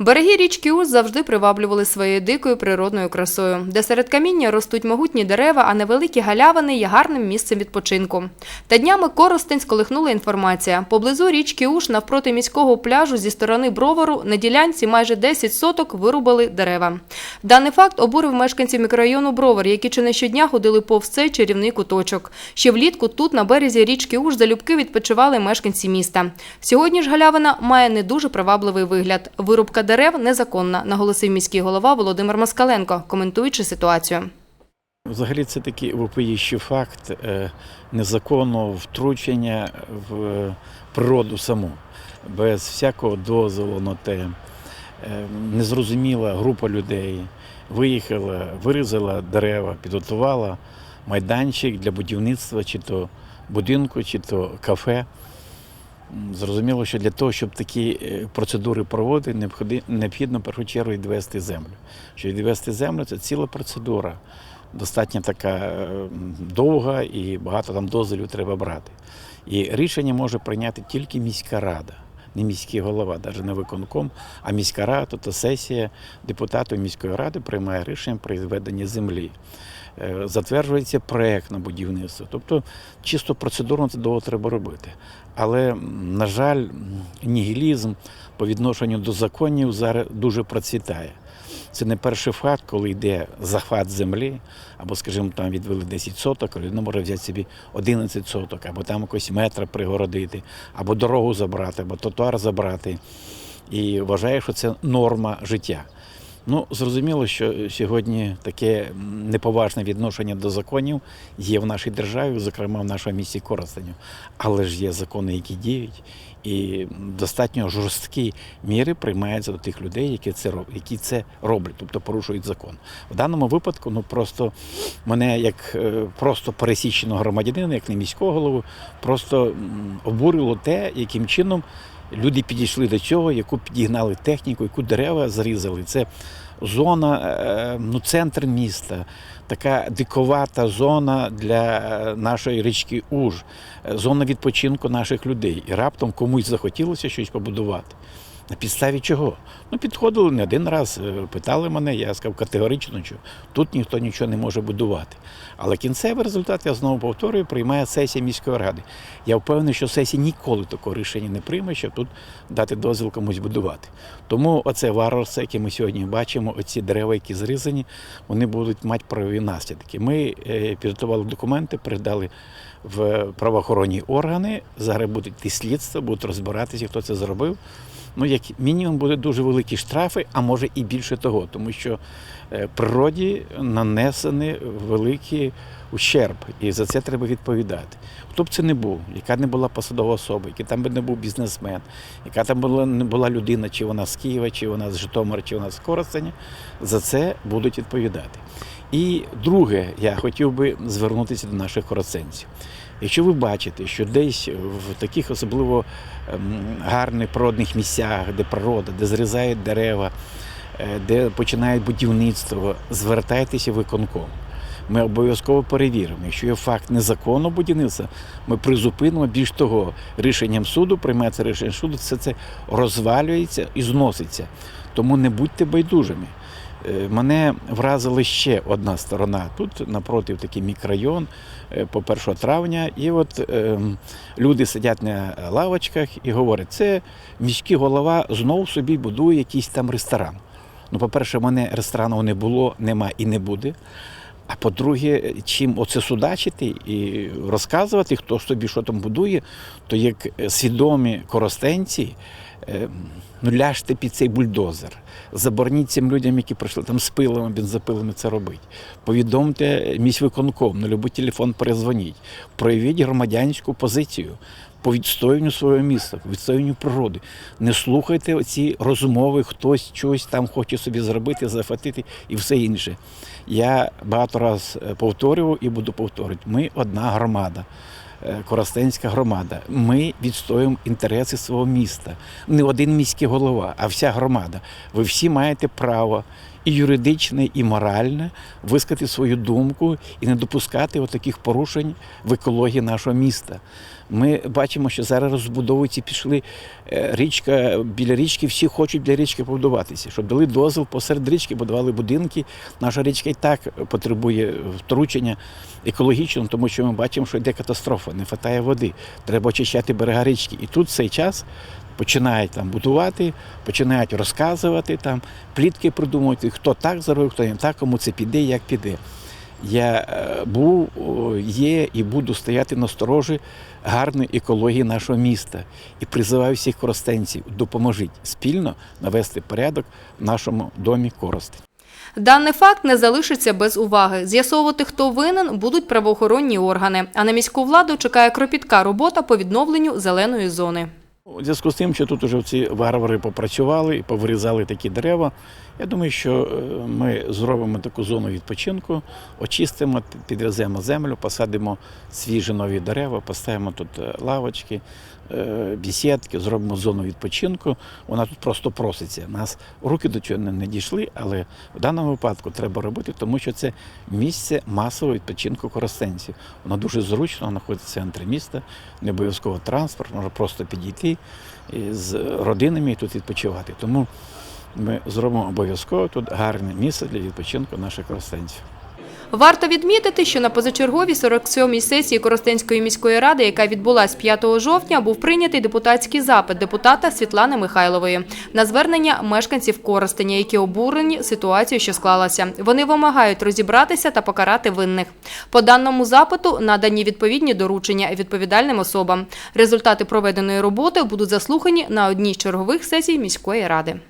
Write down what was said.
Береги річки Уж завжди приваблювали своєю дикою природною красою, де серед каміння ростуть могутні дерева, а невеликі галявини є гарним місцем відпочинку. Та днями Коростень сколихнула інформація. Поблизу річки Уж навпроти міського пляжу зі сторони Бровару на ділянці майже 10 соток вирубали дерева. Даний факт обурив мешканців мікрорайону Бровар, які чи не щодня ходили повз цей чарівний куточок. Ще влітку тут на березі річки Уж залюбки відпочивали мешканці міста. Сьогодні ж галявина має не дуже привабливий вигляд. Вирубка дерев незаконна, наголосив міський голова Володимир Москаленко, коментуючи ситуацію. Взагалі це такий вопиющий факт е, незаконного втручення в е, природу саму, без всякого дозволу на те. Е, Незрозуміла група людей виїхала, вирізала дерева, підготувала майданчик для будівництва чи то будинку, чи то кафе. Зрозуміло, що для того, щоб такі е, процедури проводити, необхідно в першу чергу відвести землю. Що відвести землю це ціла процедура, достатньо така е, довга і багато там дозволів треба брати. І рішення може прийняти тільки міська рада, не міський голова, навіть не виконком, а міська рада, тобто сесія депутатів міської ради приймає рішення про відведення землі. Е, Затверджується проект на будівництво. Тобто чисто процедурно це довго треба робити. Але, на жаль, нігілізм по відношенню до законів зараз дуже процвітає. Це не перший факт, коли йде захват землі, або, скажімо, там відвели 10 соток, а людина може взяти собі 11 соток, або там якось метра пригородити, або дорогу забрати, або тротуар забрати. І вважає, що це норма життя. Ну, зрозуміло, що сьогодні таке неповажне відношення до законів є в нашій державі, зокрема в нашому місті Коростеню. Але ж є закони, які діють, і достатньо жорсткі міри приймаються до тих людей, які це які це роблять, тобто порушують закон. В даному випадку, ну просто мене як е, просто пересіченого громадянина, як не міського голову, просто обурило те, яким чином люди підійшли до цього, яку підігнали техніку, яку дерева зрізали. Це зона, е, ну, центр міста, така диковата зона для е, нашої річки Уж, зона відпочинку наших людей. І раптом комусь захотілося щось побудувати. На підставі чого? Ну, підходили не один раз, е, питали мене, я сказав категорично, що тут ніхто нічого не може будувати. Але кінцевий результат, я знову повторюю, приймає сесія міської ради. Я впевнений, що сесія ніколи такого рішення не прийме, щоб тут дати дозвіл комусь будувати. Тому оце варварство, яке ми сьогодні бачимо, оці дерева, які зрізані, вони будуть мати правові наслідки. Ми е, підготували документи, передали в правоохоронні органи. Зараз буде йти слідство, будуть розбиратися, хто це зробив. Ну, як мінімум, буде дуже великі штрафи, а може і більше того, тому що е, природі нанесений великий ущерб, і за це треба відповідати. Хто б це не був, яка не була посадова особа, який там би не був бізнесмен, яка там була не була людина, чи вона з Києва, чи вона з Житомира, чи вона з Коростеня, за це будуть відповідати. І друге, я хотів би звернутися до наших коростенців. Якщо ви бачите, що десь в таких особливо ем, гарних природних місцях, де природа, де зрізають дерева, е, де починають будівництво, звертайтеся в виконком. Ми обов'язково перевіримо. Якщо є факт незаконного будівництва, ми призупинимо. Більш того, рішенням суду приймається рішення суду, все це розвалюється і зноситься. Тому не будьте байдужими. Е, Мене вразила ще одна сторона. Тут напротив такий мікрорайон е, по 1 травня, і от е, люди сидять на лавочках і говорять, це міський голова знов собі будує якийсь там ресторан. Ну, по-перше, мене ресторану не було, нема і не буде. А по-друге, чим оце судачити і розказувати, хто собі що там будує, то як свідомі коростенці, е, ну ляжте під цей бульдозер. Забороніть цим людям, які прийшли там з пилами, бензопилами це робить. Повідомте міськвиконком, на будь-який телефон перезвоніть. Проявіть громадянську позицію по відстоюванню свого міста, по відстоюванню природи. Не слухайте оці розмови, хтось щось там хоче собі зробити, захватити і все інше. Я багато раз е, повторював і буду повторювати. Ми одна громада. Е, Коростенська громада. Ми відстоюємо інтереси свого міста. Не один міський голова, а вся громада. Ви всі маєте право і юридичне, і моральне висказати свою думку і не допускати таких порушень в екології нашого міста. Ми бачимо, що зараз розбудовуються, пішли е, річка, біля річки, всі хочуть біля річки побудуватися, щоб дали дозвіл посеред річки, будували будинки. Наша річка і так потребує втручення екологічного, тому що ми бачимо, що йде катастрофа, не вистачає води. Треба очищати берега річки. І тут в цей час починають там будувати, починають розказувати, там, плітки придумувати, хто так зробив, хто не так, кому це піде, як піде. Я е, був, є і буду стояти на сторожі гарної екології нашого міста і призиваю всіх коростенців, допоможіть спільно навести порядок в нашому домі Коростень. Даний факт не залишиться без уваги. З'ясовувати, хто винен, будуть правоохоронні органи. А на міську владу чекає кропітка робота по відновленню зеленої зони. У зв'язку з тим, що тут вже ці варвари попрацювали і повирізали такі дерева, я думаю, що е, ми зробимо таку зону відпочинку, очистимо, підвеземо землю, посадимо свіжі нові дерева, поставимо тут е, лавочки, е, бесідки, зробимо зону відпочинку. Вона тут просто проситься. Нас руки до цього не- дійшли, але в даному випадку треба робити, тому що це місце масового відпочинку коростенців. Воно дуже зручно, знаходиться в центрі міста, не обов'язково транспорт, можна просто підійти і з родинами тут відпочивати. Тому ми зробимо обов'язково тут гарне місце для відпочинку наших коростенців. Варто відмітити, що на позачерговій 47-й сесії Коростенської міської ради, яка відбулась 5 жовтня, був прийнятий депутатський запит депутата Світлани Михайлової на звернення мешканців Коростеня, які обурені ситуацією, що склалася. Вони вимагають розібратися та покарати винних. По даному запиту надані відповідні доручення відповідальним особам. Результати проведеної роботи будуть заслухані на одній з чергових сесій міської ради.